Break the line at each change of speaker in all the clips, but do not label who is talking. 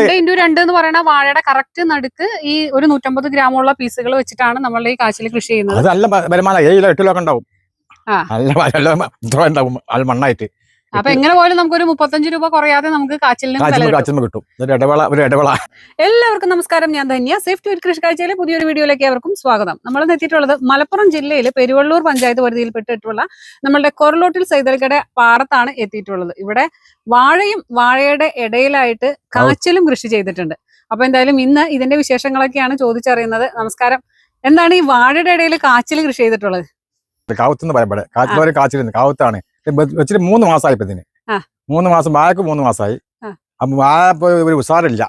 രണ്ട് ഇന്റു രണ്ട് എന്ന് പറയുന്ന വാഴയുടെ കറക്റ്റ് നടുക്ക് ഈ ഒരു നൂറ്റമ്പത് ഗ്രാമുള്ള പീസുകൾ വെച്ചിട്ടാണ് നമ്മൾ ഈ കാശിൽ കൃഷി ചെയ്യുന്നത്.
അത് നല്ല വ- വരുമാനം. ഏഴ് കിലോ എട്ട് കിലോ ഒക്കെ ഉണ്ടാവും.
ആ.
നല്ല ഉണ്ടാവും. മണ്ണായിട്ട്.
അപ്പൊ എങ്ങനെ പോലും നമുക്ക് ഒരു മുപ്പത്തഞ്ച് രൂപ കുറയാതെ നമുക്ക് കാച്ചിലിന് കിട്ടും.
ഒരു ഇടവേള ഒരു ഇടവേള.
എല്ലാവർക്കും നമസ്കാരം. ഞാൻ ധന്യ. സേഫ്റ്റി ഒരു കൃഷി കാഴ്ചയിലെ പുതിയൊരു വീഡിയോയിലേക്ക് അവർക്കും സ്വാഗതം. നമ്മൾ എത്തിയിട്ടുള്ളത് മലപ്പുറം ജില്ലയിൽ പെരുവള്ളൂർ പഞ്ചായത്ത് പരിധിയിൽപ്പെട്ടിട്ടുള്ള നമ്മളുടെ കൊറലോട്ടിൽ സൈതൽക്കട പാടത്താണ് എത്തിയിട്ടുള്ളത്. ഇവിടെ വാഴയും വാഴയുടെ ഇടയിലായിട്ട് കാച്ചിലും കൃഷി ചെയ്തിട്ടുണ്ട്. അപ്പൊ എന്തായാലും ഇന്ന് ഇതിന്റെ വിശേഷങ്ങളൊക്കെയാണ് ചോദിച്ചറിയുന്നത്. നമസ്കാരം. എന്താണ് ഈ വാഴയുടെ ഇടയിൽ കാച്ചിൽ കൃഷി ചെയ്തിട്ടുള്ളത്?
കാവത്തുനിന്ന് പറയപ്പെടെ. കാച്ചിലൊരു കാച്ചിരുന്ന് കാവത്താണ്. വെച്ചിട്ട് മൂന്ന് മാസമായി ഇപ്പൊ ഇതിന്.
ആ.
മൂന്ന് മാസം വാഴക്ക് മൂന്ന് മാസമായി. അപ്പൊ വാഴ ഒരു ഉസാറില്ല.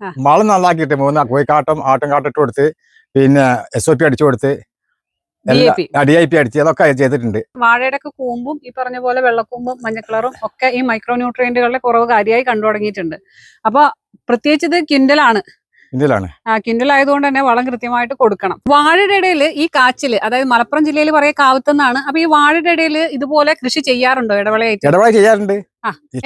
ആ.
വളം നന്നാക്കിയിട്ട് മൂന്ന് കോഴിക്കാട്ടം ആട്ടും കാട്ടം ഇട്ട് കൊടുത്ത് പിന്നെ എസ് ഒ പി അടിച്ചു കൊടുത്ത്
ഡി
ഡി ഐ പി അടിച്ച് അതൊക്കെ ചെയ്തിട്ടുണ്ട്.
വാഴയുടെ ഒക്കെ കൂമ്പും ഈ പറഞ്ഞ പോലെ വെള്ളക്കൂമ്പും മഞ്ഞക്കളറും ഒക്കെ ഈ മൈക്രോ ന്യൂട്രിയന്റുകളുടെ കുറവ് കാര്യമായി കണ്ടു തുടങ്ങിയിട്ടുണ്ട് അപ്പൊ പ്രത്യേകിച്ച് ഇത് കിൻഡലാണ്.
ഇന്ത്യയിലാണ്
ആ കിൻഡൽ ആയതുകൊണ്ട് തന്നെ വളം കൃത്യമായിട്ട് കൊടുക്കണം. വാഴയുടെ ഇടയിൽ ഈ കാച്ചിൽ അതായത് മലപ്പുറം ജില്ലയിൽ പറയാ കാവത്തെന്നാണ് അപ്പൊ ഈ വാഴയുടെ ഇടയിൽ ഇതുപോലെ കൃഷി ചെയ്യാറുണ്ടോ ഇടവേളയായിട്ട്
ഇടവേള ചെയ്യാറുണ്ട്.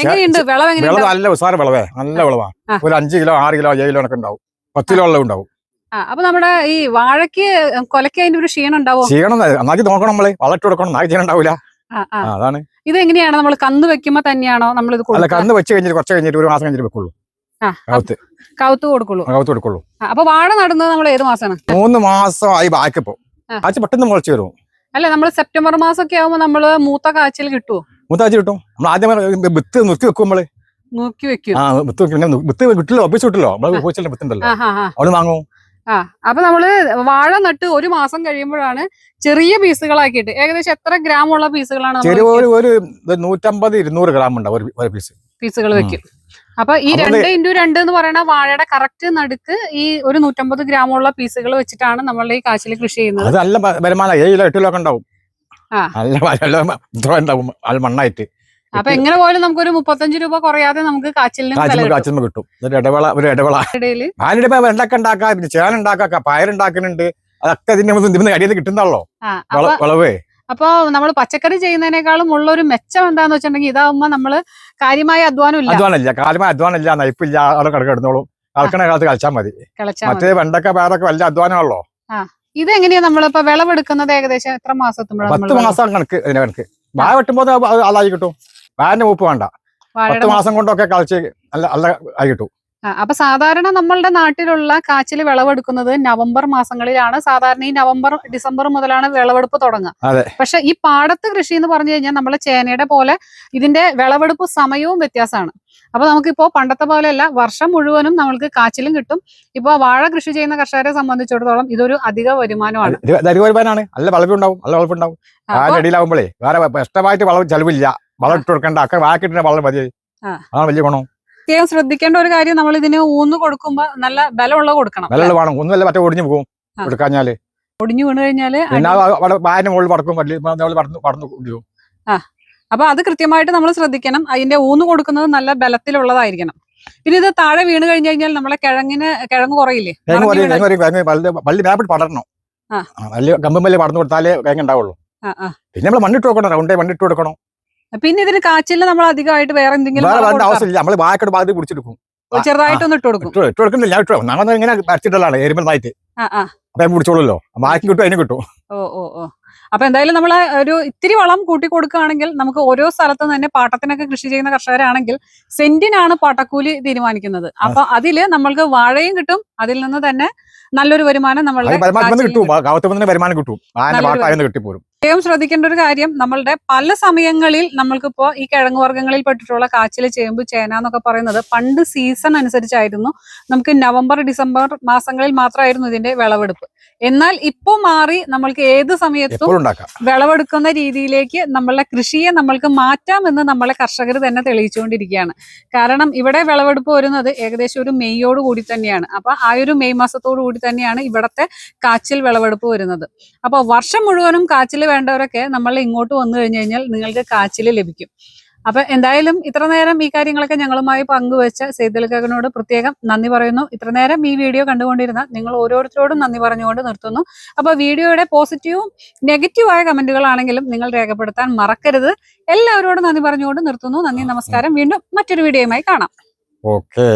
എങ്ങനെയുണ്ട്? വിളവ് എങ്ങനെയുണ്ട്?
നല്ല ഉസാര വിളവേ നല്ല വിളവാ. ഒരു അഞ്ച് കിലോ ആറ് കിലോ ഏഴ് കിലോ ഒക്കെ ഉണ്ടാവും. പത്ത് കിലോ ഉള്ള ഉണ്ടാവും.
അപ്പൊ നമ്മുടെ ഈ വാഴയ്ക്ക് കൊലക്ക് അതിന്റെ ഒരു ക്ഷീണം ഉണ്ടാവോ?
ക്ഷീണം നന്നാക്കി നോക്കണം നമ്മൾ. വളട്ട് കൊടുക്കണം നാക്കി ചെയ്യണം ഉണ്ടാവില്ല അതാണ്.
ഇത് എങ്ങനെയാണ് നമ്മൾ കന്ന് വെക്കുമ്പോ തന്നെയാണോ നമ്മൾ ഇത്
കന്ന് വെച്ച് കഴിഞ്ഞിട്ട് കുറച്ച് കഴിഞ്ഞിട്ട് ഒരു മാസം കഴിഞ്ഞിട്ട് വെക്കുള്ളൂ.
കൊടുക്കുള്ളൂ.
കൊടുക്കുള്ളൂ.
അപ്പൊ വാഴ നടുന്നത് നമ്മൾ ഏത് മാസമാണ്?
മൂന്ന് മാസമായി ബാക്കിപ്പോ. പെട്ടെന്ന് മുളച്ചു വരും.
അല്ല നമ്മൾ സെപ്റ്റംബർ മാസം ഒക്കെ ആവുമ്പോ നമ്മൾ മൂത്ത കാച്ചിൽ കിട്ടുമോ
കാച്ചിൽ കിട്ടും. നമ്മൾ ആദ്യം വിത്ത് നിർത്തി വെക്കും നമ്മൾ.
നോക്കി വെക്കും.
ആ വിത്ത് വെക്കും. വിത്ത് കിട്ടില്ലോ ഒപ്പിച്ച് കിട്ടില്ലോ. നമ്മൾ പോയിച്ചല്ലേ വിത്തുണ്ടല്ലോ.
ആ ആ ആ
അവിടെ വാങ്ങും.
ആ അപ്പൊ നമ്മൾ വാഴ നട്ട് ഒരു മാസം കഴിയുമ്പോഴാണ് ചെറിയ പീസുകളാക്കിയിട്ട്. ഏകദേശം എത്ര ഗ്രാം ഉള്ള പീസുകളാണ്
ഒരു നൂറ്റമ്പത് ഇരുന്നൂറ് ഗ്രാം ഉണ്ടാവും ഒരു- ഒരു പീസ്.
പീസുകൾ. വെക്കും. അപ്പൊ ഈ രണ്ട് ഇന്റു രണ്ട് എന്ന് പറയുന്ന വാഴയുടെ കറക്റ്റ് നടുക്ക് ഈ ഒരു നൂറ്റമ്പത് ഗ്രാമുള്ള പീസുകൾ വെച്ചിട്ടാണ് നമ്മൾ ഈ കാച്ചിൽ കൃഷി ചെയ്യുന്നത്.
അത് നല്ല വരുമാനം ഏഴ് കിലോ എട്ട് കിലോ ഒക്കെ ഉണ്ടാവും. ഉണ്ടാവും. അത് മണ്ണായിട്ട്.
അപ്പൊ എങ്ങനെ പോലും നമുക്ക് ഒരു മുപ്പത്തഞ്ച് രൂപ കുറയാതെ നമുക്ക് കാച്ചിലിന് കിട്ടും.
ഒരു ഇടവേള ഒരു ഇടവേള. ഞാനിടെ വെണ്ടക്ക ഉണ്ടാക്കാം പിന്നെ ചേന ഉണ്ടാക്കാം പയറുണ്ടാക്കുന്നുണ്ട് അതൊക്കെ ഇതിന്റെ ഇതിന് അടിയിൽ കിട്ടുന്നതാണല്ലോ. വിളവേ.
അപ്പൊ നമ്മൾ പച്ചക്കറി ചെയ്യുന്നതിനേക്കാളും ഉള്ള ഒരു മെച്ചം എന്താന്ന് വെച്ചിട്ടുണ്ടെങ്കിൽ ഇതാവുമ്പോ നമ്മൾ കാര്യമായ അധ്വാനം ഇല്ല
അധ്വാനമില്ല. അധ്വാനം അധ്വാനമില്ല. നയിപ്പില്ല അവിടെ കിടക്കിടന്നോളും കളക്കണ കാലത്ത് കളിച്ചാൽ മതി. മറ്റേ വെണ്ടക്ക വേറൊക്കെ വലിയ അധ്വാനമാണല്ലോ.
ഇത് എങ്ങനെയാ നമ്മളിപ്പോ വിളവെടുക്കുന്നത് ഏകദേശം എത്ര മാസത്തുമ്പോഴാണ്
പത്ത് മാസം കണക്ക് അതിന് കണക്ക്. വാഴ വെട്ടുമ്പോൾ അതായി കിട്ടും. വാഴന്റെ മൂപ്പ് വേണ്ട. പത്ത് മാസം കൊണ്ടൊക്കെ കളിച്ച് നല്ല നല്ല ആയി കിട്ടും.
അപ്പൊ സാധാരണ നമ്മളുടെ നാട്ടിലുള്ള കാച്ചിൽ വിളവെടുക്കുന്നത് നവംബർ മാസങ്ങളിലാണ്. സാധാരണ ഈ നവംബർ ഡിസംബർ മുതലാണ് വിളവെടുപ്പ് തുടങ്ങുക. പക്ഷെ ഈ പാടത്ത് കൃഷി എന്ന് പറഞ്ഞു കഴിഞ്ഞാൽ നമ്മളെ ചേനയുടെ പോലെ ഇതിന്റെ വിളവെടുപ്പ് സമയവും വ്യത്യാസമാണ്. അപ്പൊ നമുക്കിപ്പോ പണ്ടത്തെ പോലെയല്ല വർഷം മുഴുവനും നമ്മൾക്ക് കാച്ചിലും കിട്ടും. ഇപ്പൊ വാഴ കൃഷി ചെയ്യുന്ന കർഷകരെ സംബന്ധിച്ചിടത്തോളം ഇതൊരു അധിക വരുമാനമാണ്.
വരുമാനമാണ്. നല്ല വളവുണ്ടാവും നല്ല വളവുണ്ടാവും അടിയിലാവുമ്പോഴേ വേറെ ഇഷ്ടമായിട്ട് വളവ് ചെലവില്ല വളം ഇട്ട് കൊടുക്കണ്ട ഒക്കെ വാക്കിട്ടിട്ട് വളം മതി.
ആ.
വലിയ ഗുണം.
പ്രത്യേകം ശ്രദ്ധിക്കേണ്ട ഒരു കാര്യം നമ്മൾ ഇതിന് ഊന്ന് കൊടുക്കുമ്പോ നല്ല ബലമുള്ള കൊടുക്കണം
വേണം. ഒന്നുമല്ല മറ്റേ ഒടിഞ്ഞു പോകും.
ആ.
കൊടുക്കാഞ്ഞാൽ
ഒടിഞ്ഞു വീണ്
കഴിഞ്ഞാൽ വായന മുകളിൽ പടക്കും പടന്നു
അപ്പൊ അത് കൃത്യമായിട്ട് നമ്മൾ ശ്രദ്ധിക്കണം. അതിന്റെ ഊന്ന് കൊടുക്കുന്നത് നല്ല ബലത്തിലുള്ളതായിരിക്കണം. പിന്നെ ഇത് താഴെ വീണ് കഴിഞ്ഞു കഴിഞ്ഞാൽ നമ്മളെ കിഴങ്ങിന് കിഴങ്ങ് കുറയില്ലേ?
പടരണം.
ആ.
ആ, വലിയ കമ്പം പടന്നു കൊടുത്താലേ തേങ്ങ ഉണ്ടാവുള്ളൂ. പിന്നെ നമ്മൾ മണ്ണിട്ട് കൊടുക്കണം റൗണ്ടേ മണ്ണിട്ട് കൊടുക്കണം.
പിന്നെ ഇതിന് കാച്ചിൽ നമ്മൾ അധികമായിട്ട് വേറെ എന്തെങ്കിലും.
ആവശ്യമില്ല. നമ്മൾ വായക്കട് ഭാഗത്ത് കുടിച്ചെടുക്കും.
ചെറുതായിട്ടൊന്നും ഇട്ട് കൊടുക്കും.
ഇട്ട് കൊടുക്കുന്നില്ല ഞാൻ ഇട്ടോ നമ്മൾ ഇങ്ങനെ
ആ ആ.
അപ്പൊ പിടിച്ചോളൂല്ലോ ബാക്കി കിട്ടും അതിന് കിട്ടും.
ഓ ഓ ഓ. അപ്പൊ എന്തായാലും നമ്മൾ ഒരു ഇത്തിരി വളം കൂട്ടി കൊടുക്കുകയാണെങ്കിൽ നമുക്ക് ഓരോ സ്ഥലത്തും തന്നെ പാട്ടത്തിനൊക്കെ കൃഷി ചെയ്യുന്ന കർഷകരാണെങ്കിൽ സെന്റിനാണ് പാട്ടക്കൂലി തീരുമാനിക്കുന്നത്. അപ്പൊ അതിൽ നമ്മൾക്ക് വാഴയും കിട്ടും. അതിൽ നിന്ന് തന്നെ നല്ലൊരു വരുമാനം നമ്മളുടെ
വരുമാനം കിട്ടും. വരുമാനം കിട്ടും. കിട്ടിപ്പോരും.
പ്രത്യേകം ശ്രദ്ധിക്കേണ്ട ഒരു കാര്യം നമ്മളുടെ പല സമയങ്ങളിൽ നമ്മൾക്കിപ്പോ ഈ കിഴങ്ങ് വർഗങ്ങളിൽ പെട്ടിട്ടുള്ള കാച്ചിൽ ചേമ്പ് ചേന എന്നൊക്കെ പറയുന്നത് പണ്ട് സീസൺ അനുസരിച്ചായിരുന്നു. നമുക്ക് നവംബർ ഡിസംബർ മാസങ്ങളിൽ മാത്രമായിരുന്നു ഇതിന്റെ വിളവെടുപ്പ്. എന്നാൽ ഇപ്പോ മാറി നമ്മൾക്ക് ഏത് സമയത്തും വിളവെടുക്കുന്ന രീതിയിലേക്ക് നമ്മളുടെ കൃഷിയെ നമ്മൾക്ക് മാറ്റാമെന്ന് നമ്മളെ കർഷകർ തന്നെ തെളിയിച്ചുകൊണ്ടിരിക്കുകയാണ്. കാരണം ഇവിടെ വിളവെടുപ്പ് വരുന്നത് ഏകദേശം ഒരു മെയ്യോട് കൂടി തന്നെയാണ്. അപ്പൊ ആ ഒരു മെയ് മാസത്തോടു കൂടി തന്നെയാണ് ഇവിടത്തെ കാച്ചിൽ വിളവെടുപ്പ് വരുന്നത്. അപ്പോൾ വർഷം മുഴുവനും കാച്ചിൽ വേണ്ടവരൊക്കെ നമ്മൾ ഇങ്ങോട്ട് വന്നു കഴിഞ്ഞു കഴിഞ്ഞാൽ നിങ്ങൾക്ക് കാച്ചിൽ ലഭിക്കും. അപ്പൊ എന്തായാലും ഇത്ര നേരം ഈ കാര്യങ്ങളൊക്കെ ഞങ്ങളുമായി പങ്കുവെച്ച സെയ്തൽക്കകനോട് പ്രത്യേകം നന്ദി പറയുന്നു. ഇത്ര നേരം ഈ വീഡിയോ കണ്ടുകൊണ്ടിരുന്ന നിങ്ങൾ ഓരോരുത്തരോടും നന്ദി പറഞ്ഞുകൊണ്ട് നിർത്തുന്നു. അപ്പൊ വീഡിയോയുടെ പോസിറ്റീവും നെഗറ്റീവായ കമന്റുകളാണെങ്കിലും നിങ്ങൾ രേഖപ്പെടുത്താൻ മറക്കരുത്. എല്ലാവരോടും നന്ദി പറഞ്ഞുകൊണ്ട് നിർത്തുന്നു. നന്ദി നമസ്കാരം. വീണ്ടും മറ്റൊരു വീഡിയോയുമായി കാണാം.
ഓക്കെ.